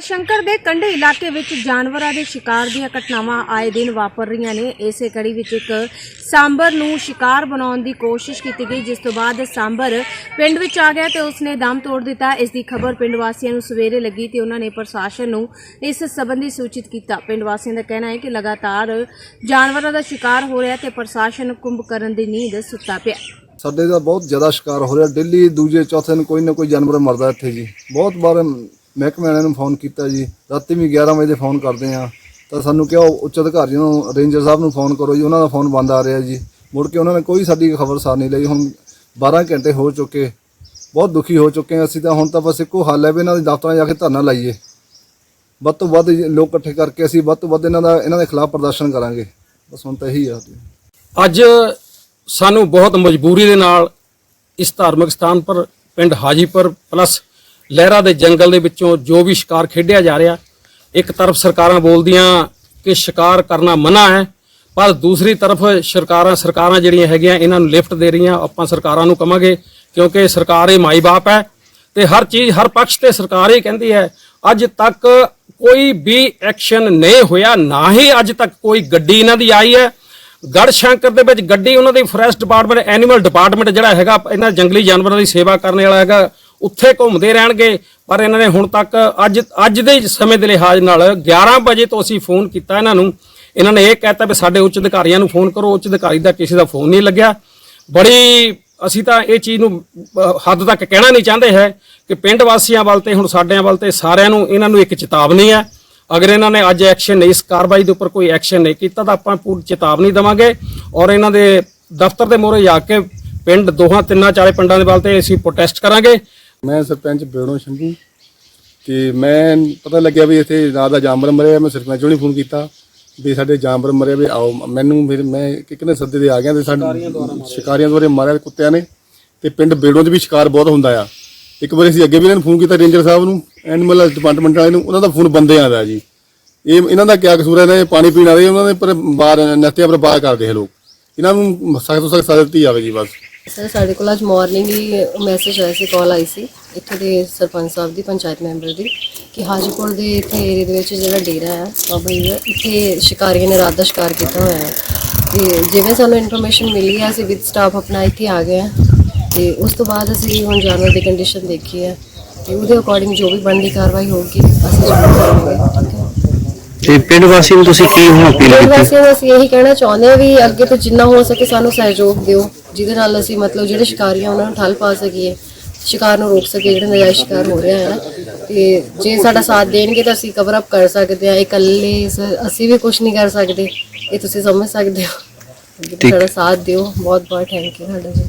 ਸ਼ੰਕਰ ਦੇ ਕੰਢੇ ਇਲਾਕੇ ਵਿੱਚ ਜਾਨਵਰਾਂ ਦੇ ਸ਼ਿਕਾਰ ਦੀਆਂ ਘਟਨਾਵਾਂ ਆਏ ਦਿਨ ਵਾਪਰ ਰਹੀਆਂ ਨੇ। ਇਸੇ ਕੜੀ ਵਿੱਚ ਇੱਕ ਸਾਂਬਰ ਨੂੰ ਸ਼ਿਕਾਰ ਬਣਾਉਣ ਦੀ ਕੋਸ਼ਿਸ਼ ਕੀਤੀ ਗਈ, ਜਿਸ ਤੋਂ ਬਾਅਦ ਸਾਂਬਰ ਪਿੰਡ ਵਿੱਚ ਆ ਗਿਆ ਤੇ ਉਸਨੇ ਦਮ ਤੋੜ ਦਿੱਤਾ। ਇਸ ਦੀ ਖਬਰ ਪਿੰਡ ਵਾਸੀਆਂ ਨੂੰ ਸਵੇਰੇ ਲੱਗੀ ਤੇ ਉਹਨਾਂ ਨੇ ਪ੍ਰਸ਼ਾਸਨ ਨੂੰ ਇਸ ਸੰਬੰਧੀ ਸੂਚਿਤ ਕੀਤਾ। ਪਿੰਡ ਵਾਸੀਆਂ ਦਾ ਕਹਿਣਾ ਹੈ ਕਿ ਲਗਾਤਾਰ ਜਾਨਵਰਾਂ ਦਾ ਸ਼ਿਕਾਰ ਹੋ ਰਿਹਾ ਤੇ ਪ੍ਰਸ਼ਾਸਨ ਕੁੰਭਕਰਨ ਦੀ ਨੀਂਦ ਸੁੱਤਾ ਪਿਆ। ਸਾਡੇ ਦਾ ਬਹੁਤ ਜ਼ਿਆਦਾ ਸ਼ਿਕਾਰ ਹੋ ਰਿਹਾ। ਡੇਲੀ ਦੂਜੇ, ਚੌਥੇ ਨੂੰ ਕੋਈ ਨਾ ਕੋਈ ਜਾਨਵਰ ਮਰਦਾ ਇੱਥੇ ਜੀ। ਬਹੁਤ ਵਾਰ ਮਹਿਕਮੇ ਵਾਲਿਆਂ ਨੂੰ ਫੋਨ ਕੀਤਾ ਜੀ। ਰਾਤੀ ਵੀ 11 ਵਜੇ ਫੋਨ ਕਰਦੇ ਆ ਤਾਂ ਸਾਨੂੰ ਕਿਹਾ ਉੱਚ ਅਧਿਕਾਰੀਆਂ ਨੂੰ, ਰੇਂਜਰ ਸਾਹਿਬ ਨੂੰ ਫੋਨ ਕਰੋ ਜੀ, ਉਹਨਾਂ ਦਾ ਫੋਨ ਬੰਦ ਆ ਰਿਹਾ ਜੀ। ਮੁੜ ਕੇ ਉਹਨਾਂ ਨੇ ਕੋਈ ਸਾਡੀ ਖਬਰ ਸਾਰ ਨਹੀਂ ਲਈ। ਹੁਣ 12 ਘੰਟੇ ਹੋ ਚੁੱਕੇ, ਬਹੁਤ ਦੁਖੀ ਹੋ ਚੁੱਕੇ ਹਾਂ ਅਸੀਂ ਤਾਂ। ਹੁਣ ਤਾਂ ਬਸ ਇੱਕੋ ਹੱਲ ਹੈ ਵੀ ਇਹਨਾਂ ਦੇ ਦਫ਼ਤਰਾਂ ਜਾ ਕੇ ਧਰਨਾ ਲਾਈਏ। ਵੱਧ ਤੋਂ ਵੱਧ ਲੋਕ ਇਕੱਠੇ ਕਰਕੇ ਅਸੀਂ ਵੱਧ ਤੋਂ ਵੱਧ ਇਹਨਾਂ ਦਾ, ਇਹਨਾਂ ਦੇ ਖਿਲਾਫ ਪ੍ਰਦਰਸ਼ਨ ਕਰਾਂਗੇ। ਬਸ ਹੁਣ ਤਾਂ ਇਹੀ ਆ। ਅੱਜ ਸਾਨੂੰ ਬਹੁਤ ਮਜਬੂਰੀ ਦੇ ਨਾਲ ਇਸ ਧਾਰਮਿਕ ਸਥਾਨ ਪਰ, ਪਿੰਡ ਹਾਜੀਪੁਰ ਪਲੱਸ ਲਹਿਰਾ ਦੇ ਜੰਗਲ ਦੇ ਵਿੱਚੋਂ ਜੋ ਵੀ ਸ਼ਿਕਾਰ ਖੇਡਿਆ ਜਾ ਰਿਹਾ, ਇੱਕ ਤਰਫ ਸਰਕਾਰਾਂ ਬੋਲਦੀਆਂ ਕਿ ਸ਼ਿਕਾਰ ਕਰਨਾ ਮਨਾ ਹੈ, ਪਰ ਦੂਸਰੀ ਤਰਫ ਸਰਕਾਰਾਂ ਸਰਕਾਰਾਂ ਜਿਹੜੀਆਂ ਹੈਗੀਆਂ, ਇਹਨਾਂ ਨੂੰ ਲਿਫਟ ਦੇ ਰਹੀਆਂ, ਆਪਾਂ ਸਰਕਾਰਾਂ ਨੂੰ ਕਵਾਂਗੇ, ਕਿਉਂਕਿ ਸਰਕਾਰ ਇਹ ਮਾਈ ਬਾਪ ਹੈ ਤੇ ਹਰ ਚੀਜ਼, ਹਰ ਪੱਖ ਤੇ ਸਰਕਾਰ ਹੀ ਕਹਿੰਦੀ ਹੈ, ਅੱਜ ਤੱਕ ਕੋਈ ਵੀ ਐਕਸ਼ਨ ਨਹੀਂ ਹੋਇਆ, ਨਾ ਹੀ ਅੱਜ ਤੱਕ ਕੋਈ ਗੱਡੀ ਇਹਨਾਂ ਦੀ ਆਈ ਹੈ। ਗੜਸ਼ੰਕਰ ਦੇ ਵਿੱਚ ਗੱਡੀ, ਉਹਨਾਂ ਦੀ ਫੋਰੈਸਟ ਡਿਪਾਰਟਮੈਂਟ, ਐਨੀਮਲ ਡਿਪਾਰਟਮੈਂਟ ਜਿਹੜਾ ਹੈਗਾ, ਇਹਨਾਂ ਜੰਗਲੀ ਜਾਨਵਰਾਂ ਦੀ ਸੇਵਾ ਕਰਨ ਵਾਲਾ ਹੈਗਾ ਉੱਥੇ ਘੁੰਮਦੇ ਰਹਿਣਗੇ, ਪਰ ਇਹਨਾਂ ਨੇ ਹੁਣ ਤੱਕ ਅੱਜ ਅੱਜ ਦੇ ਸਮੇਂ ਦੇ ਲਿਹਾਜ਼ ਨਾਲ 11 ਵਜੇ ਤੋਂ ਅਸੀਂ ਫੋਨ ਕੀਤਾ ਇਹਨਾਂ ਨੂੰ। ਇਹਨਾਂ ਨੇ ਇਹ ਕਹਿਤਾ ਵੀ ਸਾਡੇ ਉੱਚ ਅਧਿਕਾਰੀਆਂ ਨੂੰ ਫੋਨ ਕਰੋ, ਉੱਚ ਅਧਿਕਾਰੀ ਦਾ ਕਿਸੇ ਦਾ ਫੋਨ ਨਹੀਂ ਲੱਗਿਆ। ਬੜੀ, ਅਸੀਂ ਤਾਂ ਇਹ ਚੀਜ਼ ਨੂੰ ਹੱਦ ਤੱਕ ਕਹਿਣਾ ਨਹੀਂ ਚਾਹੁੰਦੇ ਹੈ ਕਿ ਪਿੰਡ ਵਾਸੀਆਂ ਵੱਲ ਤੇ ਹੁਣ ਸਾਡਿਆਂ ਵੱਲ ਤੇ ਸਾਰਿਆਂ ਨੂੰ ਇਹਨਾਂ ਨੂੰ ਇੱਕ ਚੇਤਾਵਨੀ ਹੈ। ਅਗਰ ਇਹਨਾਂ ਨੇ ਅੱਜ ਐਕਸ਼ਨ ਨਹੀਂ, ਇਸ ਕਾਰਵਾਈ ਦੇ ਉੱਪਰ ਕੋਈ ਐਕਸ਼ਨ ਨਹੀਂ ਕੀਤਾ ਤਾਂ ਆਪਾਂ ਪੂਰੀ ਚੇਤਾਵਨੀ ਦੇਵਾਂਗੇ ਔਰ ਇਹਨਾਂ ਦੇ ਦਫ਼ਤਰ ਦੇ ਮੂਹਰੇ ਜਾ ਕੇ ਪਿੰਡ ਦੋਹਾਂ ਤਿੰਨਾਂ ਚਾਰੇ ਪਿੰਡਾਂ ਦੇ ਵੱਲ ਤੇ ਅਸੀਂ ਪ੍ਰੋਟੈਸਟ ਕਰਾਂਗੇ। ਮੈਂ ਸਰਪੰਚ ਬੇੜੋ ਸ਼ੰਭੂ ਤੇ ਮੈਂ ਪਤਾ ਲੱਗਿਆ ਵੀ ਇੱਥੇ ਰਾਤ ਦਾ ਜਾਨਵਰ ਮਰਿਆ ਮੈਂ ਸਰਪੰਚ ਨੂੰ ਫੋਨ ਕੀਤਾ ਵੀ ਸਾਡੇ ਜਾਨਵਰ ਮਰੇ ਵੀ ਆਓ। ਮੈਨੂੰ ਫਿਰ ਮੈਂ ਕਿਕਨੇ ਸੱਦੇ ਦੇ ਆ ਗਿਆ ਤੇ ਸਾਡੇ ਸ਼ਿਕਾਰੀਆਂ ਦੁਆਰੇ ਮਾਰਿਆ ਕੁੱਤਿਆਂ ਨੇ ਤੇ ਪਿੰਡ ਬੇੜੋ 'ਚ ਵੀ ਸ਼ਿਕਾਰ ਬਹੁਤ ਹੁੰਦਾ ਆ। ਇੱਕ ਵਾਰ ਅਸੀਂ ਅੱਗੇ ਵੀ ਇਹਨਾਂ ਨੂੰ ਫੋਨ ਕੀਤਾ ਰੇਂਜਰ ਸਾਹਿਬ ਨੂੰ ਐਨੀਮਲ ਡਿਪਾਰਟਮੈਂਟ ਵਾਲੇ ਨੂੰ ਉਹਨਾਂ ਦਾ ਫੋਨ ਬੰਦੇ ਆਉਂਦਾ ਜੀ। ਇਹ ਇਹਨਾਂ ਦਾ ਕਿਆ ਕਸੂਰ ਹੈ ਦੇ ਪਾਣੀ ਪੀਣ ਆਦੇ ਉਹਨਾਂ ਦੇ ਪਰ ਬਾਹਰ ਨਸ਼ਿਆਂ ਪਰ ਬਾਹਰ ਕਰਦੇ ਇਹ ਲੋਕ। ਇਹਨਾਂ ਨੂੰ ਸਖਤ ਤੋਂ ਸਖਤ ਸਜ਼ਾ ਦਿੱਤੀ ਜਾਵੇ ਜੀ ਬਸ। ਸਰ ਸਾਡੇ ਕੋਲ ਅੱਜ ਮਾਰਨਿੰਗ ਹੀ ਮੈਸੇਜ ਆਇਆ ਸੀ ਕਾਲ ਆਈ ਸੀ ਇੱਥੇ ਦੇ ਸਰਪੰਚ ਸਾਹਿਬ ਦੀ ਪੰਚਾਇਤ ਮੈਂਬਰ ਦੀ ਕਿ ਹਾਜੀਪੁਰ ਦੇ ਇੱਥੇ ਏਰੀਆ ਦੇ ਵਿੱਚ ਜਿਹੜਾ ਡੇਰਾ ਹੈ ਬਾਬਾ ਜੀ ਦਾ ਇੱਥੇ ਸ਼ਿਕਾਰੀਆਂ ਨੇ ਰਾਤ ਦਾ ਸ਼ਿਕਾਰ ਕੀਤਾ ਹੋਇਆ ਹੈ। ਤੇ ਜਿਵੇਂ ਸਾਨੂੰ ਇਨਫੋਰਮੇਸ਼ਨ ਮਿਲੀ ਹੈ ਅਸੀਂ ਵਿਦ ਸਟਾਫ ਆਪਣਾ ਇੱਥੇ ਆ ਗਏ ਹਾਂ। ਤੇ ਉਸ ਤੋਂ ਬਾਅਦ ਅਸੀਂ ਹੁਣ ਜਾਨਵਰ ਦੀ ਕੰਡੀਸ਼ਨ ਦੇਖੀ ਹੈ ਤੇ ਉਹਦੇ ਅਕੋਰਡਿੰਗ ਜੋ ਵੀ ਬਣਦੀ ਕਾਰਵਾਈ ਹੋਊਗੀ ਅਸੀਂ ਜ਼ਰੂਰ ਕਰਾਂਗੇ। ਤੇ ਪਿੰਡ ਵਾਸੀ ਨੂੰ ਤੁਸੀਂ ਕੀ ਹੁਣ ਅਪੀਲ ਕੀਤੀ? ਵਾਸੀਆਂ ਨੂੰ ਅਸੀਂ ਇਹੀ ਕਹਿਣਾ ਚਾਹੁੰਦੇ ਹਾਂ ਵੀ ਅੱਗੇ ਤੋਂ ਜਿੰਨਾ ਹੋ ਸਕੇ ਸਾਨੂੰ ਸਹਿਯੋਗ ਦਿਓ। ਜਿਹਦੇ ਨਾਲ ਅਸੀਂ ਮਤਲਬ ਜਿਹੜੇ ਸ਼ਿਕਾਰੀ ਆ ਉਹਨਾਂ ਨੂੰ ਠੱਲ ਪਾ ਸਕੀਏ ਸ਼ਿਕਾਰ ਨੂੰ ਰੋਕ ਸਕੀਏ ਜਿਹੜਾ ਨਜਾਇਜ਼ ਸ਼ਿਕਾਰ ਹੋ ਰਿਹਾ ਹੈ ਤੇ ਜੇ ਸਾਡਾ ਸਾਥ ਦੇਣਗੇ ਤਾਂ ਅਸੀਂ ਕਵਰ ਅਪ ਕਰ ਸਕਦੇ ਹਾਂ ਇਕੱਲੇ ਅਸੀਂ ਵੀ ਕੁਝ ਨਹੀਂ ਕਰ ਸਕਦੇ ਇਹ ਤੁਸੀਂ ਸਮਝ ਸਕਦੇ ਹੋ। ਸਾਡਾ ਸਾਥ ਦਿਓ ਬਹੁਤ ਬਹੁਤ ਥੈਂਕ ਯੂ ਤੁਹਾਡਾ ਜੀ।